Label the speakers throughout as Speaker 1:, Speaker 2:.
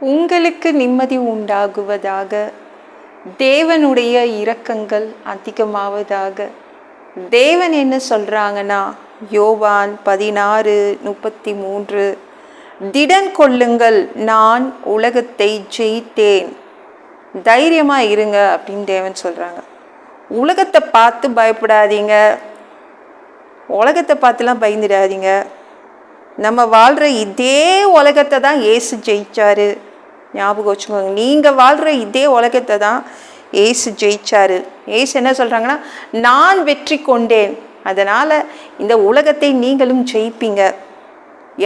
Speaker 1: உங்களுக்கு நிம்மதி உண்டாகுவதாக தேவனுடைய இரக்கங்கள் அதிகமாவதாக. தேவன் என்ன சொல்கிறாங்கன்னா யோவான் பதினாறு முப்பத்தி மூன்று திடன் கொள்ளுங்கள் நான் உலகத்தை ஜெயித்தேன். தைரியமாக இருங்க அப்படின்னு தேவன் சொல்கிறாங்க உலகத்தை பார்த்து பயப்படாதீங்க. உலகத்தை பார்த்துலாம் பயந்துடாதீங்க. நம்ம வாழ்கிற இதே உலகத்தை தான் ஏசு ஜெயிச்சாரு. ஞாபகம் வச்சுக்கோங்க. நீங்கள் வாழ்கிற இதே உலகத்தை தான் ஏசு ஜெயிச்சாரு. ஏசு என்ன சொல்கிறாங்கன்னா நான் வெற்றி கொண்டேன். அதனால் இந்த உலகத்தை நீங்களும் ஜெயிப்பீங்க.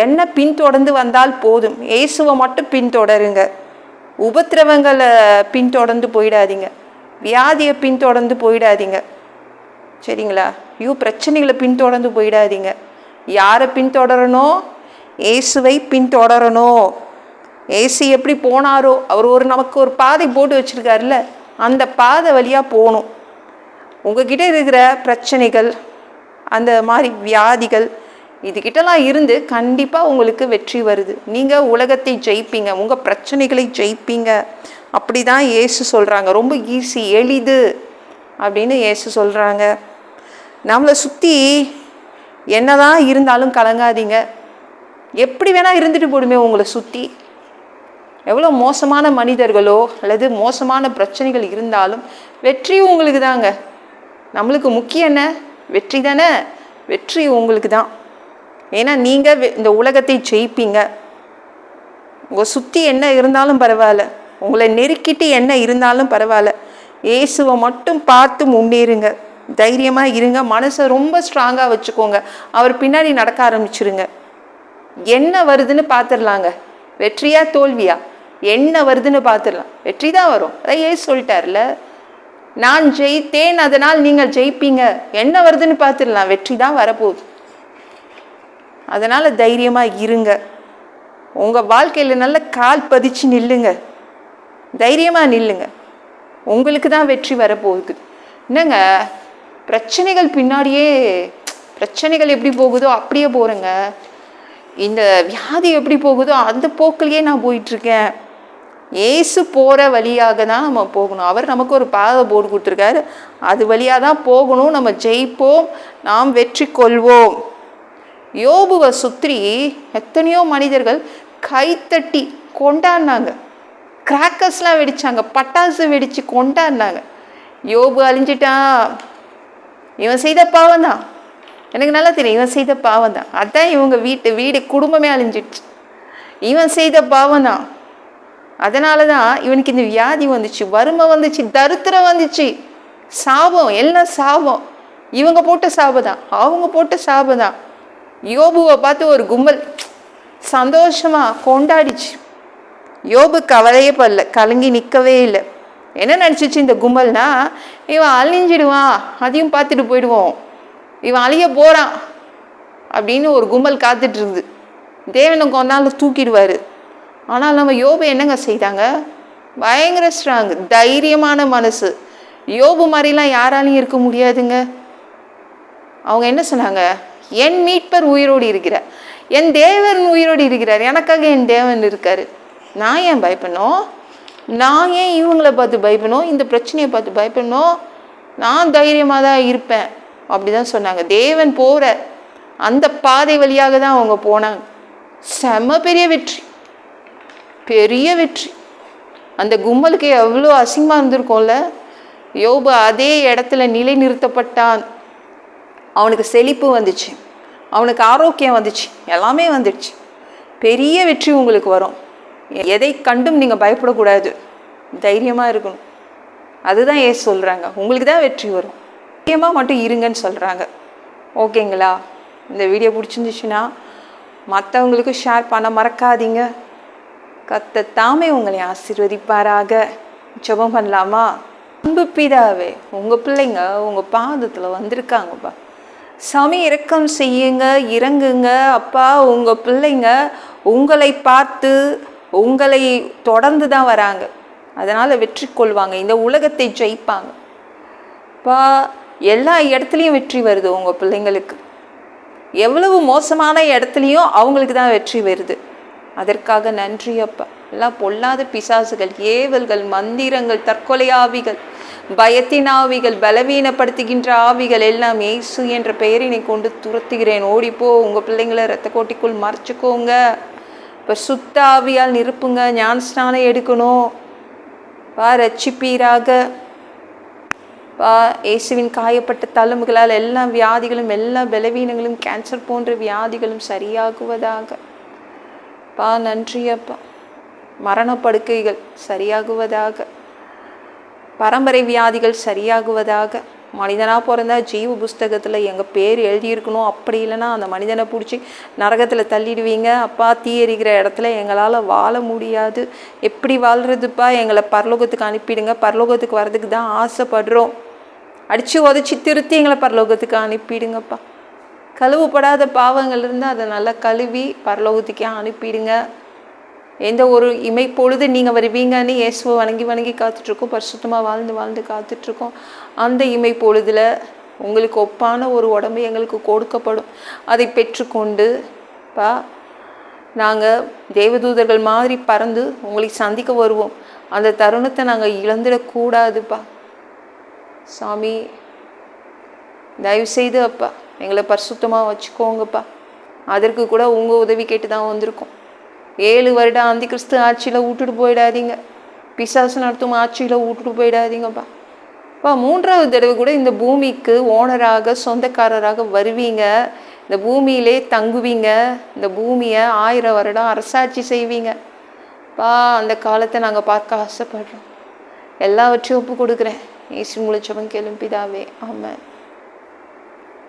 Speaker 1: என்ன பின்தொடர்ந்து வந்தால் போதும். இயேசுவை மட்டும் பின்தொடருங்க. உபத்திரவங்களை பின்தொடர்ந்து போயிடாதீங்க. வியாதியை பின்தொடர்ந்து போயிடாதீங்க. சரிங்களா? ஐயோ பிரச்சனைகளை பின்தொடர்ந்து போயிடாதீங்க. யாரை பின்தொடரணும்? இயேசுவை பின்தொடரணும். ஏசி எப்படி போனாரோ அவர் ஒரு நமக்கு ஒரு பாதை போட்டு வச்சுருக்காருல்ல அந்த பாதை வழியாக போகணும். உங்ககிட்ட இருக்கிற பிரச்சனைகள் அந்த மாதிரி வியாதிகள் இதுகிட்டலாம் இருந்து கண்டிப்பாக உங்களுக்கு வெற்றி வருது. நீங்கள் உலகத்தை ஜெயிப்பீங்க உங்கள் பிரச்சனைகளை ஜெயிப்பீங்க. அப்படி தான் ஏசு சொல்கிறாங்க ரொம்ப ஈஸி எளிது அப்படின்னு ஏசு சொல்கிறாங்க நம்மளை சுற்றி என்ன தான் இருந்தாலும் கலங்காதீங்க. எப்படி வேணால் இருந்துட்டு போடுமே உங்களை சுற்றி எவ்வளோ மோசமான மனிதர்களோ அல்லது மோசமான பிரச்சனைகள் இருந்தாலும் வெற்றி உங்களுக்கு தாங்க நம்மளுக்கு முக்கியம் என்ன? வெற்றி தானே? வெற்றி உங்களுக்கு தான் ஏன்னா நீங்கள் இந்த உலகத்தை ஜெயிப்பீங்க. உங்கள் சுற்றி என்ன இருந்தாலும் பரவாயில்ல. உங்களை நெருக்கிட்டு என்ன இருந்தாலும் பரவாயில்ல. இயேசுவை மட்டும் பார்த்து முன்னேறுங்க. தைரியமாக இருங்க. மனசை ரொம்ப ஸ்ட்ராங்காக வச்சுக்கோங்க. அவர் பின்னாடி நடக்க ஆரம்பிச்சிருங்க. என்ன வருதுன்னு பார்த்துடலாங்க. வெற்றியா தோல்வியா? என்ன வருதுன்னு பார்த்துடலாம். வெற்றி தான் வரும். அதான் ஏசு சொல்லிட்டார்ல நான் ஜெயித்தேன் அதனால் நீங்கள் ஜெயிப்பீங்க. என்ன வருதுன்னு பார்த்துடலாம். வெற்றி தான் வரப்போகுது. அதனால் தைரியமாக இருங்க. உங்கள் வாழ்க்கையில் நல்ல கால் பதிச்சு நில்லுங்க. தைரியமாக நில்லுங்க. உங்களுக்கு தான் வெற்றி வரப்போகுது. என்னங்க பிரச்சனைகள் பின்னாடியே பிரச்சனைகள் எப்படி போகுதோ அப்படியே போகிறேங்க இந்த வியாதி எப்படி போகுதோ அந்த போக்கிலேயே நான் போயிட்டுருக்கேன் ஏசு போகிற வழியாக தான் நம்ம போகணும். அவர் நமக்கு ஒரு பாதை போர்டு கொடுத்துருக்காரு. அது வழியாக தான் போகணும். நம்ம ஜெயிப்போம். நாம் வெற்றி கொள்வோம். யோபுவை சுற்றி எத்தனையோ மனிதர்கள் கைத்தட்டி கொண்டாடினாங்க. கிராக்கர்ஸ்லாம் வெடிச்சாங்க. பட்டாசு வெடித்து கொண்டாடினாங்க. யோபு அழிஞ்சிட்டான் இவன் செய்த பாவம் தான். எனக்கு நல்லா தெரியும். இவன் செய்த பாவம் தான். அதான் இவங்க வீட்டு வீடு குடும்பமே அழிஞ்சிடுச்சு. இவன் செய்த பாவம் தான். அதனால தான் இவனுக்கு இந்த வியாதி வந்துச்சு வறுமை வந்துச்சு தருத்திரம் வந்துச்சு. சாபம் எல்லாம் சாபம். இவங்க போட்ட சாபம் தான் அவங்க போட்ட சாபம் தான் யோபுவை பார்த்து ஒரு கும்பல் சந்தோஷமாக கொண்டாடிச்சு. யோபு கவலையே படல கலங்கி நிற்கவே இல்லை. என்ன நினச்சிச்சு இந்த கும்பல்னா இவன் அழிஞ்சிடுவான் அதையும் பார்த்துட்டு போயிடுவோம். இவன் அழிய போகிறான் அப்படின்னு ஒரு கும்பல் காத்துட்டு இருந்து தேவனை கொண்டாலும் தூக்கிடுவார். ஆனால் நம்ம யோபு என்னங்க செய்தாங்க? பயங்கர ஸ்ட்ராங் தைரியமான மனசு. யோபு மாதிரிலாம் யாராலையும் இருக்க முடியாதுங்க. அவங்க என்ன சொன்னாங்க? என் மீட்பர் உயிரோடு இருக்கிறார். என் தேவன் உயிரோடு இருக்கிறார். எனக்காக என் தேவன் இருக்கார். நான் ஏன் பயப்படணும்? நான் ஏன் இவங்களை பார்த்து பயப்படணும்? இந்த பிரச்சனையை பார்த்து பயப்படணும்? நான் தைரியமாக தான் இருப்பேன். அப்படி தான் சொன்னாங்க. தேவன் போகிற அந்த பாதை வழியாக தான் அவங்க போனாங்க. செம பெரிய வெற்றி. பெரிய வெற்றி. அந்த கும்பலுக்கு எவ்வளோ அசிங்கமாக இருந்திருக்கோம்ல. யோபு அதே இடத்துல நிலை நிறுத்தப்பட்டான் அவனுக்கு செழிப்பு வந்துச்சு. அவனுக்கு ஆரோக்கியம் வந்துச்சு. எல்லாமே வந்துடுச்சு. பெரிய வெற்றி உங்களுக்கு வரும். எதை கண்டும் நீங்கள் பயப்படக்கூடாது. தைரியமாக இருக்கணும். அதுதான் ஏன் சொல்கிறாங்க உங்களுக்கு தான் வெற்றி வரும். தைரியமாக மட்டும் இருங்கன்னு சொல்கிறாங்க ஓகேங்களா? இந்த வீடியோ பிடிச்சிருந்துச்சுன்னா மற்றவங்களுக்கு ஷேர் பண்ண மறக்காதீங்க. கத்த தாமே உங்களை ஆசீர்வதிப்பாராக. ஜெபம் பண்ணலாமா? அன்பு பிதாவே உங்கள் பிள்ளைங்க உங்கள் பாதத்தில் வந்திருக்காங்கப்பா. சாமி இரக்கம் செய்யுங்க இறங்குங்க. அப்பா உங்கள் பிள்ளைங்க உங்களை பார்த்து உங்களை தொடர்ந்து தான் வராங்க. அதனால் வெற்றி கொள்வாங்க. இந்த உலகத்தை ஜெயிப்பாங்க. பா எல்லா இடத்துலையும் வெற்றி வருது உங்கள் பிள்ளைங்களுக்கு. எவ்வளவு மோசமான இடத்துலையும் அவங்களுக்கு தான் வெற்றி வருது. அதற்காக நன்றி அப்பா. எல்லாம் பொல்லாத பிசாசுகள் ஏவல்கள் மந்திரங்கள் தற்கொலை ஆவிகள் பயத்தின் ஆவிகள் பலவீனப்படுத்துகின்ற ஆவிகள் எல்லாம் இயேசு என்ற பெயரினை கொண்டு துரத்துகிறேன். ஓடிப்போ உங்கள் பிள்ளைங்களை ரத்த கோட்டிக்குள் மறைச்சிக்கோங்க. இப்போ சுத்த ஆவியால் நிரப்புங்க ஞானஸ்நானம் எடுக்கணும். பா ரட்சிப்பீராக பா இயேசுவின் காயப்பட்ட தழும்புகளால் எல்லா வியாதிகளும் எல்லா பலவீனங்களும் கேன்சர் போன்ற வியாதிகளும் சரியாகுவதாக. பா நன்றி அப்பா மரணப்படுக்கைகள் சரியாகுவதாக. பரம்பரை வியாதிகள் சரியாகுவதாக. மனிதனாக பிறந்தா ஜீவ புஸ்தகத்தில் எங்கள் பேர் எழுதியிருக்கணும். அப்படி இல்லைன்னா அந்த மனிதனை பிடிச்சி நரகத்தில் தள்ளிடுவீங்க. அப்பா தீ எரிகிற இடத்துல எங்களால் வாழ முடியாது. எப்படி வாழ்கிறதுப்பா எங்களை பரலோகத்துக்கு அனுப்பிடுங்க. பரலோகத்துக்கு வர்றதுக்கு தான் ஆசைப்படுறோம். அடித்து உதச்சி திருத்தி எங்களை பரலோகத்துக்கு அனுப்பிடுங்கப்பா. கழுவுப்படாத பாவங்கள் இருந்தால் அதை நல்லா கழுவி பரலோகத்துக்கே அனுப்பிடுங்க. எந்த ஒரு இமை பொழுது நீங்கள் வருவீங்கன்னு இயேசுவை வணங்கி வணங்கி காத்துட்ருக்கோம். பரிசுத்தமாக வாழ்ந்து வாழ்ந்து காத்துட்ருக்கோம். அந்த இமை பொழுதில் உங்களுக்கு ஒப்பான ஒரு உடம்பு எங்களுக்கு கொடுக்கப்படும். அதை பெற்றுக்கொண்டு பா நாங்கள் தேவதூதர்கள் மாதிரி பறந்து உங்களை சந்திக்க வருவோம். அந்த தருணத்தை நாங்கள் இழந்துடக்கூடாதுப்பா. சாமி தயவுசெய்து அப்பா. எங்களை பரிசுத்தமாக வச்சுக்கோங்கப்பா. அதற்கு கூட உங்கள் உதவி கேட்டு தான் வந்திருக்கோம். ஏழு வருடம் அந்தி கிறிஸ்து ஆட்சியில் விட்டுட்டு போயிடாதீங்க. பிசாசு நடத்தும் ஆட்சியில் விட்டுட்டு போயிடாதீங்கப்பா. அப்பா மூன்றாவது தடவை கூட இந்த பூமிக்கு ஓனராக சொந்தக்காரராக வருவீங்க. இந்த பூமியிலே தங்குவீங்க. இந்த பூமியை ஆயிரம் வருடம் அரசாட்சி செய்வீங்க. பா அந்த காலத்தை நாங்கள் பார்க்க ஆசைப்படுறோம். எல்லாவற்றையும் ஒப்பு கொடுக்குறேன். ஏசி முழிச்சவன் கேளும் பிதாவே. ஆமாம்